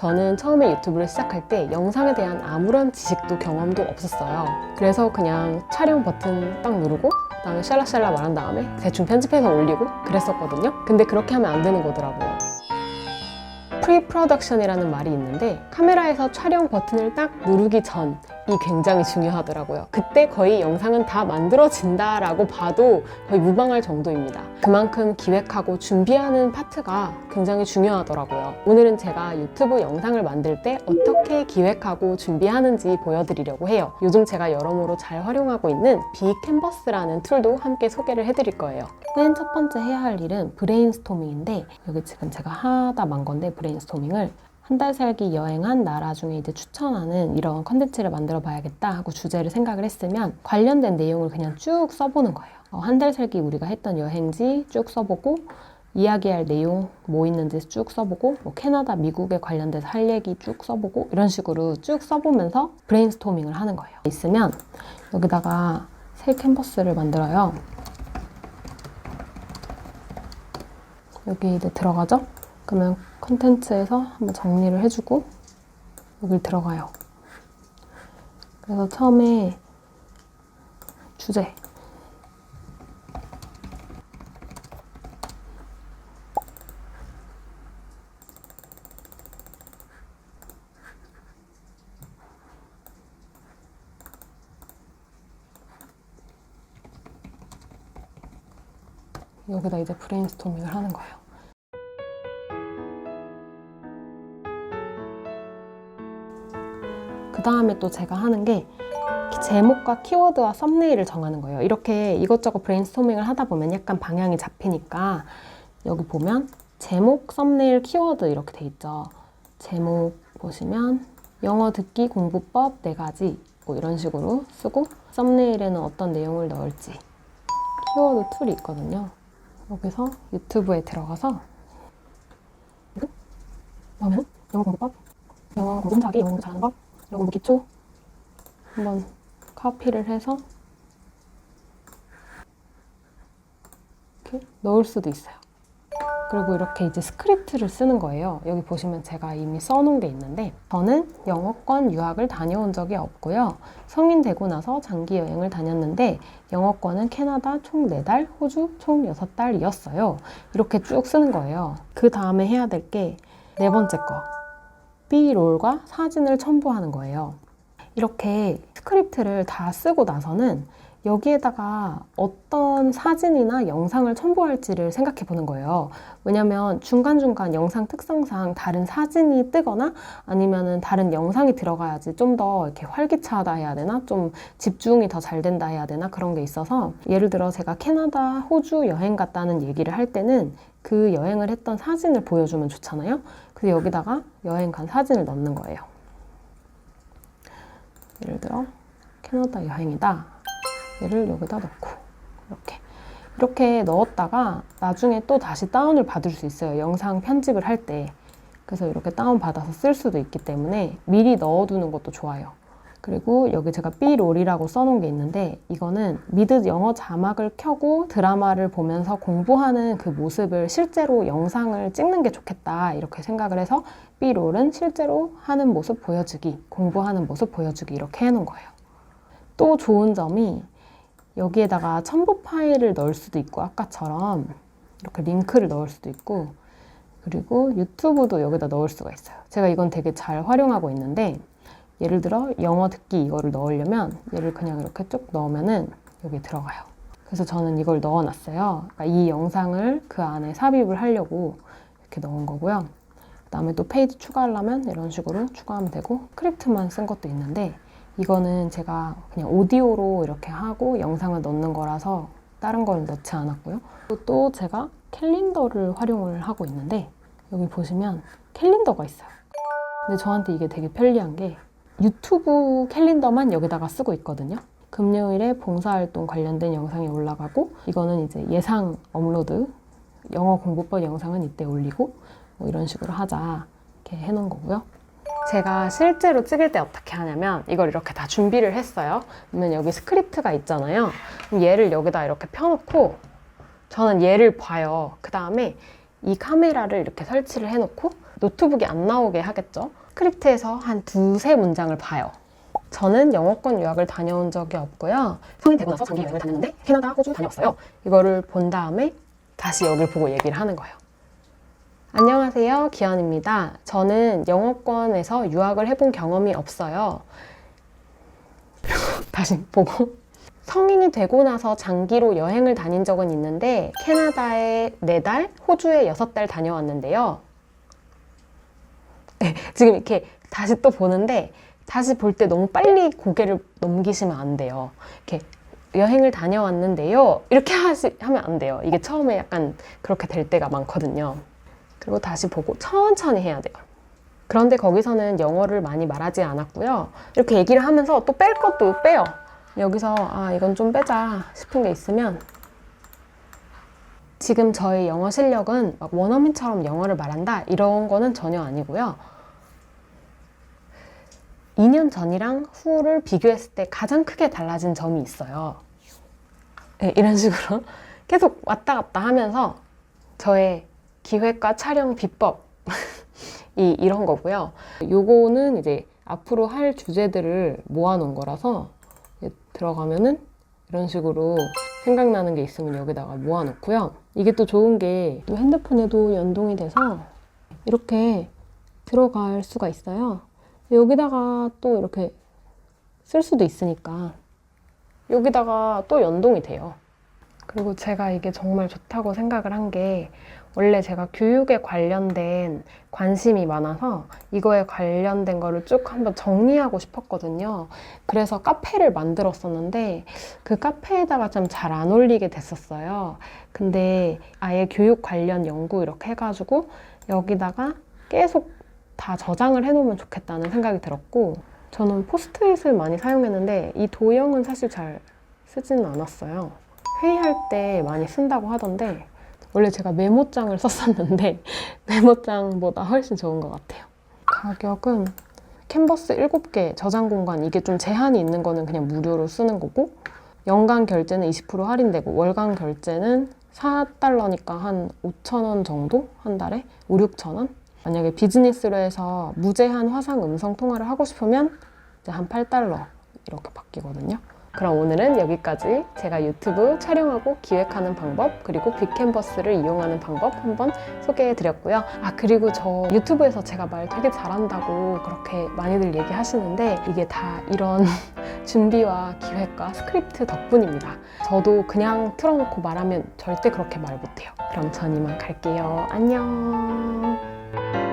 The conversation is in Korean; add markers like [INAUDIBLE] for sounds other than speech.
저는 처음에 유튜브를 시작할 때 영상에 대한 아무런 지식도 경험도 없었어요. 그래서 그냥 촬영 버튼 딱 누르고 그다음에 샬라샬라 말한 다음에 대충 편집해서 올리고 그랬었거든요. 근데 그렇게 하면 안 되는 거더라고요. 프리 프로덕션이라는 말이 있는데 카메라에서 촬영 버튼을 딱 누르기 전 이 굉장히 중요하더라고요. 그때 거의 영상은 다 만들어진다라고 봐도 거의 무방할 정도입니다. 그만큼 기획하고 준비하는 파트가 굉장히 중요하더라고요. 오늘은 제가 유튜브 영상을 만들 때 어떻게 기획하고 준비하는지 보여드리려고 해요. 요즘 제가 여러모로 잘 활용하고 있는 빅캔버스라는 툴도 함께 소개를 해드릴 거예요. 맨 첫 번째 해야 할 일은 브레인스토밍인데 여기 지금 제가 하다 만 건데 브레인스토밍을 한 달 살기 여행한 나라 중에 이제 추천하는 이런 컨텐츠를 만들어 봐야겠다 하고 주제를 생각을 했으면 관련된 내용을 그냥 쭉 써보는 거예요. 어, 한달 살기 우리가 했던 여행지 쭉 써보고 이야기할 내용 뭐 있는지 쭉 써보고 뭐 캐나다, 미국에 관련돼서 할 얘기 쭉 써보고 이런 식으로 쭉 써보면서 브레인스토밍을 하는 거예요. 있으면 여기다가 새 캔버스를 만들어요. 여기 이제 들어가죠? 그러면 컨텐츠에서 한번 정리를 해주고 여기 들어가요. 그래서 처음에 주제 여기다 이제 브레인스토밍을 하는 거예요. 그 다음에 또 제가 하는 게 제목과 키워드와 썸네일을 정하는 거예요. 이렇게 이것저것 브레인스토밍을 하다 보면 약간 방향이 잡히니까 여기 보면 제목, 썸네일, 키워드 이렇게 돼 있죠. 제목 보시면 영어 듣기 공부법 네 가지 뭐 이런 식으로 쓰고 썸네일에는 어떤 내용을 넣을지 키워드 툴이 있거든요. 여기서 유튜브에 들어가서 다음은 영어 공부법, 영어 공부하기, 영어 공부 잘하는 법, 기초 한번 카피를 해서 이렇게 넣을 수도 있어요. 그리고 이렇게 이제 스크립트를 쓰는 거예요. 여기 보시면 제가 이미 써놓은 게 있는데 저는 영어권 유학을 다녀온 적이 없고요. 성인 되고 나서 장기 여행을 다녔는데 영어권은 캐나다 총 4달, 호주 총 6달이었어요. 이렇게 쭉 쓰는 거예요. 그 다음에 해야 될 게 네 번째 거. B롤과 사진을 첨부하는 거예요. 이렇게 스크립트를 다 쓰고 나서는 여기에다가 어떤 사진이나 영상을 첨부할지를 생각해 보는 거예요. 왜냐면 중간중간 영상 특성상 다른 사진이 뜨거나 아니면은 다른 영상이 들어가야지 좀 더 이렇게 활기차다 해야 되나? 좀 집중이 더 잘 된다 해야 되나? 그런 게 있어서 예를 들어 제가 캐나다, 호주 여행 갔다는 얘기를 할 때는 그 여행을 했던 사진을 보여주면 좋잖아요. 그래서 여기다가 여행 간 사진을 넣는 거예요. 예를 들어 캐나다 여행이다. 얘를 여기다 넣고 이렇게 이렇게 넣었다가 나중에 또 다시 다운을 받을 수 있어요. 영상 편집을 할 때. 그래서 이렇게 다운 받아서 쓸 수도 있기 때문에 미리 넣어두는 것도 좋아요. 그리고 여기 제가 B롤이라고 써놓은 게 있는데 이거는 미드 영어 자막을 켜고 드라마를 보면서 공부하는 그 모습을 실제로 영상을 찍는 게 좋겠다 이렇게 생각을 해서 B롤은 실제로 하는 모습 보여주기, 공부하는 모습 보여주기 이렇게 해놓은 거예요. 또 좋은 점이 여기에다가 첨부 파일을 넣을 수도 있고 아까처럼 이렇게 링크를 넣을 수도 있고 그리고 유튜브도 여기다 넣을 수가 있어요. 제가 이건 되게 잘 활용하고 있는데 예를 들어 영어 듣기 이거를 넣으려면 얘를 그냥 이렇게 쭉 넣으면은 여기 들어가요. 그래서 저는 이걸 넣어놨어요. 그러니까 이 영상을 그 안에 삽입을 하려고 이렇게 넣은 거고요. 그 다음에 또 페이지 추가하려면 이런 식으로 추가하면 되고 스크립트만 쓴 것도 있는데 이거는 제가 그냥 오디오로 이렇게 하고 영상을 넣는 거라서 다른 걸 넣지 않았고요. 또 제가 캘린더를 활용을 하고 있는데 여기 보시면 캘린더가 있어요. 근데 저한테 이게 되게 편리한 게 유튜브 캘린더만 여기다가 쓰고 있거든요. 금요일에 봉사활동 관련된 영상이 올라가고 이거는 이제 예상 업로드 영어 공부법 영상은 이때 올리고 뭐 이런 식으로 하자 이렇게 해놓은 거고요. 제가 실제로 찍을 때 어떻게 하냐면 이걸 이렇게 다 준비를 했어요. 그러면 여기 스크립트가 있잖아요. 얘를 여기다 이렇게 펴놓고 저는 얘를 봐요. 그 다음에 이 카메라를 이렇게 설치를 해놓고 노트북이 안 나오게 하겠죠. 스크립트에서 한 두세 문장을 봐요. 저는 영어권 유학을 다녀온 적이 없고요. 성인 되고 나서 장기 여행을 다녔는데 캐나다, 호주 다녀왔어요. 이거를 본 다음에 다시 여기를 보고 얘기를 하는 거예요. 안녕하세요. 기현입니다. 저는 영어권에서 유학을 해본 경험이 없어요. [LAUGHS] 다시 보고 성인이 되고 나서 장기로 여행을 다닌 적은 있는데 캐나다에 4달, 호주에 6달 다녀왔는데요. 네, 지금 이렇게 다시 또 보는데 다시 볼 때 너무 빨리 고개를 넘기시면 안 돼요. 이렇게 여행을 다녀왔는데요. 이렇게 하시, 하면 안 돼요. 이게 처음에 약간 그렇게 될 때가 많거든요. 그리고 다시 보고 천천히 해야 돼요. 그런데 거기서는 영어를 많이 말하지 않았고요. 이렇게 얘기를 하면서 또 뺄 것도 빼요. 여기서 아 이건 좀 빼자 싶은 게 있으면 지금 저의 영어 실력은 막 원어민처럼 영어를 말한다 이런 거는 전혀 아니고요. 2년 전이랑 후를 비교했을 때 가장 크게 달라진 점이 있어요. 네, 이런 식으로 [LAUGHS] 계속 왔다 갔다 하면서 저의 기획과 촬영 비법 이 [LAUGHS] 이런 거고요. 요거는 이제 앞으로 할 주제들을 모아놓은 거라서 들어가면은 이런 식으로 생각나는 게 있으면 여기다가 모아놓고요. 이게 또 좋은 게또 핸드폰에도 연동이 돼서 이렇게 들어갈 수가 있어요. 여기다가 또 이렇게 쓸 수도 있으니까 여기다가 또 연동이 돼요. 그리고 제가 이게 정말 좋다고 생각을 한 게 원래 제가 교육에 관련된 관심이 많아서 이거에 관련된 거를 쭉 한번 정리하고 싶었거든요. 그래서 카페를 만들었었는데 그 카페에다가 좀 잘 안 올리게 됐었어요. 근데 아예 교육 관련 연구 이렇게 해가지고 여기다가 계속 다 저장을 해놓으면 좋겠다는 생각이 들었고 저는 포스트잇을 많이 사용했는데 이 도형은 사실 잘 쓰지는 않았어요. 회의할 때 많이 쓴다고 하던데 원래 제가 메모장을 [LAUGHS] 썼었는데 메모장보다 훨씬 좋은 것 같아요. 가격은 캔버스 7개 저장 공간 이게 좀 제한이 있는 거는 그냥 무료로 쓰는 거고 연간 결제는 20% 할인되고 월간 결제는 4달러니까 한 5천 원 정도 한 달에 5, 6천 원 만약에 비즈니스로 해서 무제한 화상 음성 통화를 하고 싶으면 이제 한 8달러 이렇게 바뀌거든요. 그럼 오늘은 여기까지 제가 유튜브 촬영하고 기획하는 방법 그리고 빅캔버스를 이용하는 방법 한번 소개해 드렸고요. 아 그리고 저 유튜브에서 제가 말 되게 잘한다고 그렇게 많이들 얘기하시는데 이게 다 이런 [LAUGHS] 준비와 기획과 스크립트 덕분입니다. 저도 그냥 틀어놓고 말하면 절대 그렇게 말 못해요. 그럼 전 이만 갈게요. 안녕. you